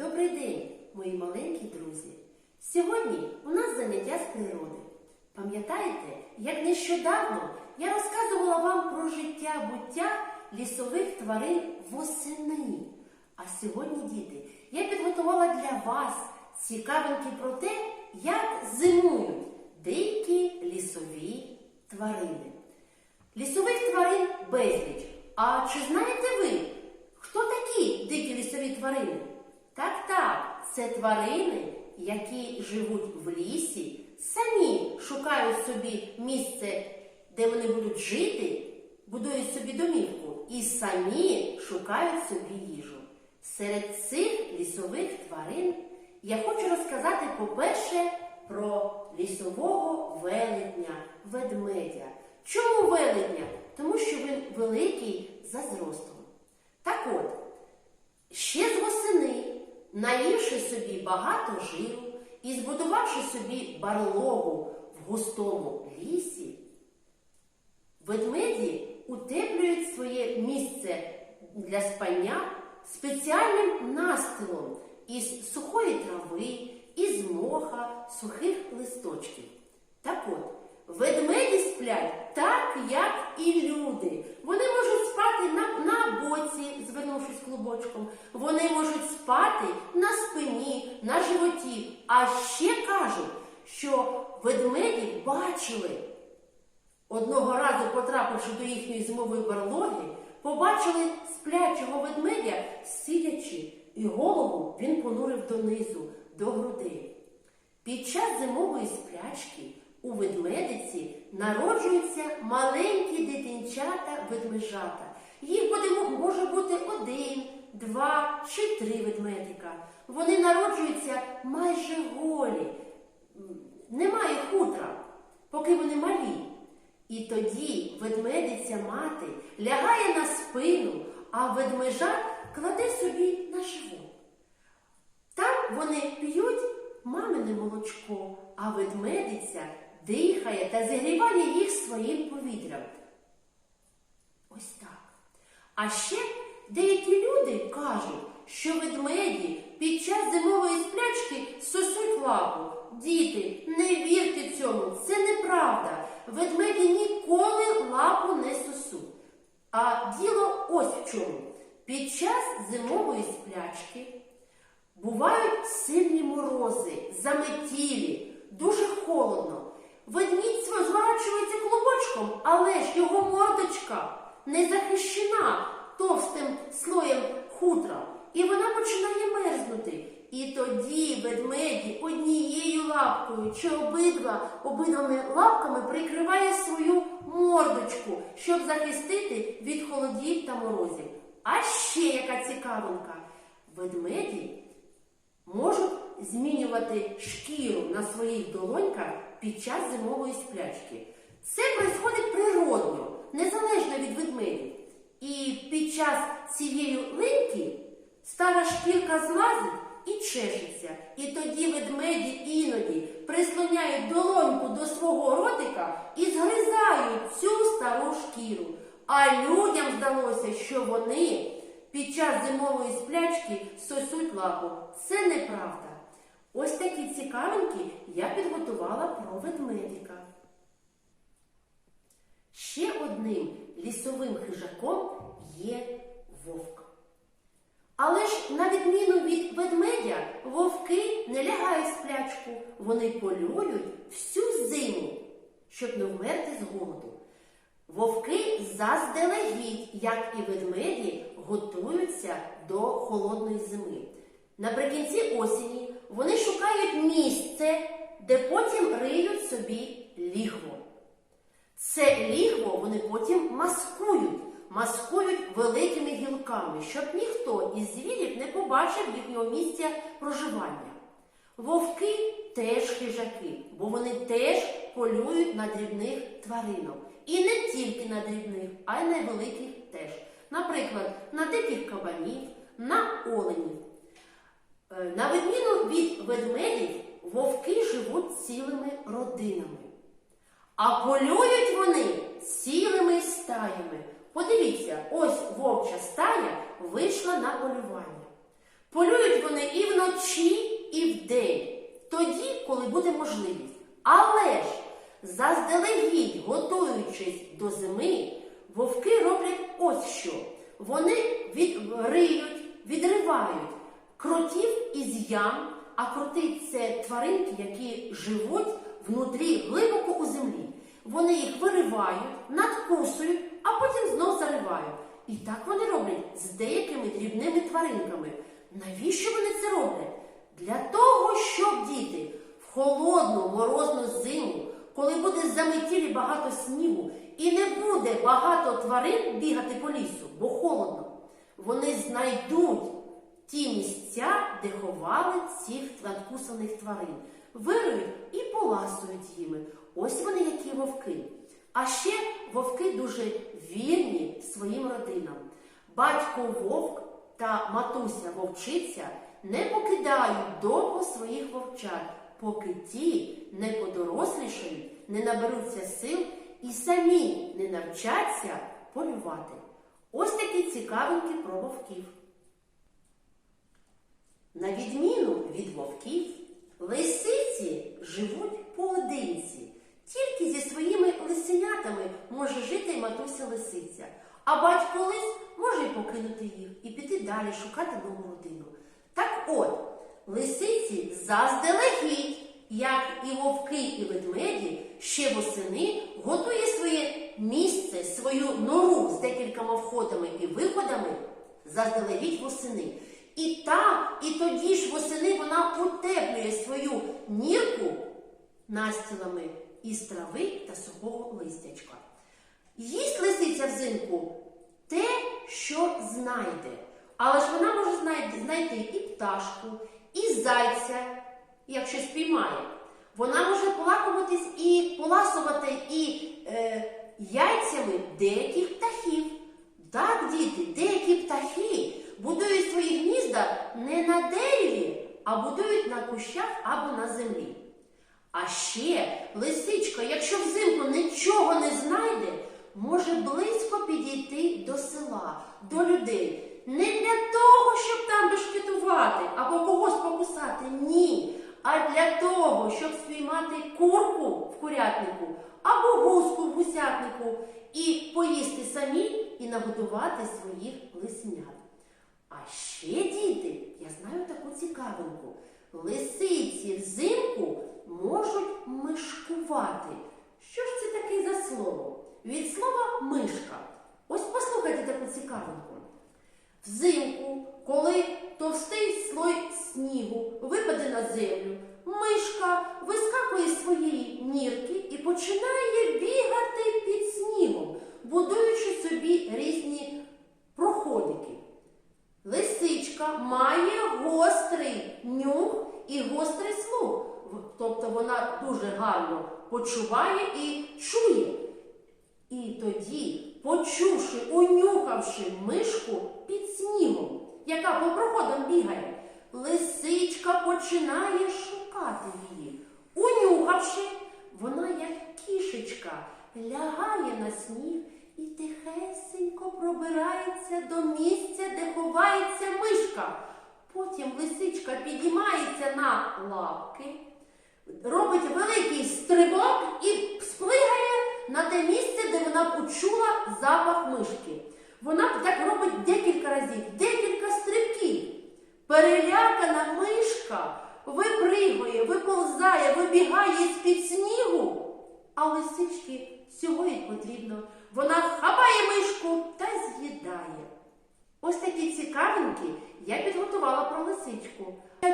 Добрий день, мої маленькі друзі! Сьогодні у нас заняття з природи. Пам'ятаєте, як нещодавно я розказувала вам про життя буття лісових тварин восени. А сьогодні, діти, я підготувала для вас цікавинки про те, як зимують дикі лісові тварини. Лісових тварин безліч. А чи знаєте ви, хто такі дикі лісові тварини? Так, так, це тварини, які живуть в лісі, самі шукають собі місце, де вони будуть жити, будують собі домівку і самі шукають собі їжу. Серед цих лісових тварин я хочу розказати, по-перше, про лісового велетня, ведмедя. Чому велетня? Тому що він великий за зростом. Так от, ще з восени, наївши собі багато жиру і збудувавши собі барлогу в густому лісі, ведмеді утеплюють своє місце для спання спеціальним настилом із сухої трави, із моха, сухих листочків. Так от, ведмеді сплять так, як і люди. Вони можуть спати на, на боці, звернувшись клубочком. Вони можуть спати на спині, на животі. А ще кажуть, що ведмеді бачили. Одного потрапивши до їхньої зимової барлоги, побачили сплячого ведмедя сидячи, і голову він понурив донизу, до грудей. Під час зимової сплячки у ведмедиці народжуються маленькі дитинчата ведмежата. Їх буде, може бути один, два чи три ведмедика. Вони народжуються майже голі, немає хутра, поки вони малі. І тоді ведмедиця мати лягає на спину, а ведмежа кладе собі на живот. Там вони п'ють мамине молочко, а ведмедиця дихає та зігріває їх своїм повітрям. Ось так. А ще деякі люди кажуть, що ведмеді під час зимової сплячки сосуть лапу. Діти, не вірте цьому, це неправда. Ведмеді ніколи лапу не сосуть. А діло ось в чому. Під час зимової сплячки бувають сильні морози, заметілі, дуже холодно. Ведмідь зворачується клубочком, але ж його мордочка не захищена товстим слоєм хутра, і вона починає мерзнути. І тоді ведмеді однією лапкою чи обидва обидвими лапками прикриває свою мордочку, щоб захистити від холодів та морозів. А ще яка цікавинка, ведмеді можуть змінювати шкіру на своїх долоньках під час зимової сплячки. Це відбувається природно, незалежно від ведмедів. І під час цієї линьки стара шкірка злазить і чешеться. І тоді ведмеді іноді прислоняють долоньку до свого ротика і згризають цю стару шкіру. А людям здалося, що вони під час зимової сплячки сосуть лапу. Це неправда. Ось такі цікавинки я підготувала про ведмедика. Ще одним лісовим хижаком є вовк. Але ж, на відміну від ведмедя, вовки не лягають сплячку. Вони полюють всю зиму, щоб не вмерти з голоду. Вовки заздалегідь, як і ведмеді, готуються до холодної зими. Наприкінці осені вони шукають місце, де потім риють собі лігво. Це лігво вони потім маскують, маскують великими гілками, щоб ніхто із звірів не побачив їхнього місця проживання. Вовки теж хижаки, бо вони теж полюють на дрібних тваринок. І не тільки на дрібних, а й на великих теж. Наприклад, на диких кабанів, на оленів. Е, На відміну від ведмедів, вовки живуть цілими родинами. А полюють вони цілими стаями. Подивіться, ось вовча стая вийшла на полювання. Полюють вони і вночі, і вдень, тоді, коли буде можливість. Але ж, заздалегідь, готуючись до зими, вовки роблять ось що. Вони відриють, відривають кротів із ям, а кроти це тваринки, які живуть внутрі глибоко у землі. Вони їх виривають, надкусують, а потім знов заривають. І так вони роблять з деякими дрібними тваринками. Навіщо вони це роблять? Для того, щоб діти в холодну морозну зиму, коли буде заметілі багато снігу і не буде багато тварин бігати по лісу, бо холодно, вони знайдуть ті місця, де ховали цих надкусаних тварин, вирують і поласують їми. Ось вони які вовки. А ще вовки дуже вірні своїм родинам. Батько вовк та матуся вовчиця не покидають довго своїх вовчат, поки ті не подорослішають, не наберуться сил і самі не навчаться полювати. Ось такі цікавинки про вовків. На відміну від вовків, лисиці живуть поодинці. Тільки зі своїми лисенятами може жити матуся лисиця. А батько лис може й покинути їх і піти далі шукати нову родину. Так от, лисиці заздалегідь, як і вовки, і ведмеді, ще восени готує своє місце, свою нору з декількома входами і виходами заздалегідь восени. І там, і тоді ж восени вона утеплює свою нірку настілами із трави та сухого листячка. Їсть лисиця взимку те, що знайде. Але ж вона може знайти і пташку, і зайця, якщо спіймає. Вона може полакомитись і поласувати і е, яйцями деяких птахів. Так, діти, деякі птахи будують свої гнізда не на дереві, а будують на кущах або на землі. А ще лисичка, якщо взимку нічого не знайде, може близько підійти до села, до людей. Не для того, щоб там бешкетувати або когось покусати, ні. А для того, щоб спіймати курку в курятнику або гуску в гусятнику і поїсти самі і нагодувати своїх лисенят. А ще, діти, я знаю таку цікавинку. Лисиці взимку можуть мишкувати. Що ж це таке за слово? Від слова мишка. Ось послухайте таку цікавинку. Взимку, коли товстий слой снігу випаде на землю, мишка вискакує з своєї нірки і починає бігати під снігом, будуючи собі різні проходики. Лисичка має гострий нюх і гострий слух. В- Тобто вона дуже гарно почуває і чує. І тоді, почувши, унюхавши мишку під снігом, яка по проходам бігає, лисичка починає шукати її. Унюхавши, вона, як кішечка, лягає на сніг і тихесенько пробирається до місця, де ховається мишка. Потім лисичка підіймається на лапки, робить великий стрибок і сплигає на те місце, де вона почула запах мишки. Вона так робить декілька разів, декілька стрибків. Перелякана мишка випригує, виповзає, вибігає з-під снігу. А лисички цього й потрібно. Вона хапає мишку та з'їдає. Ось такі цікавинки я підготувала про лисичку.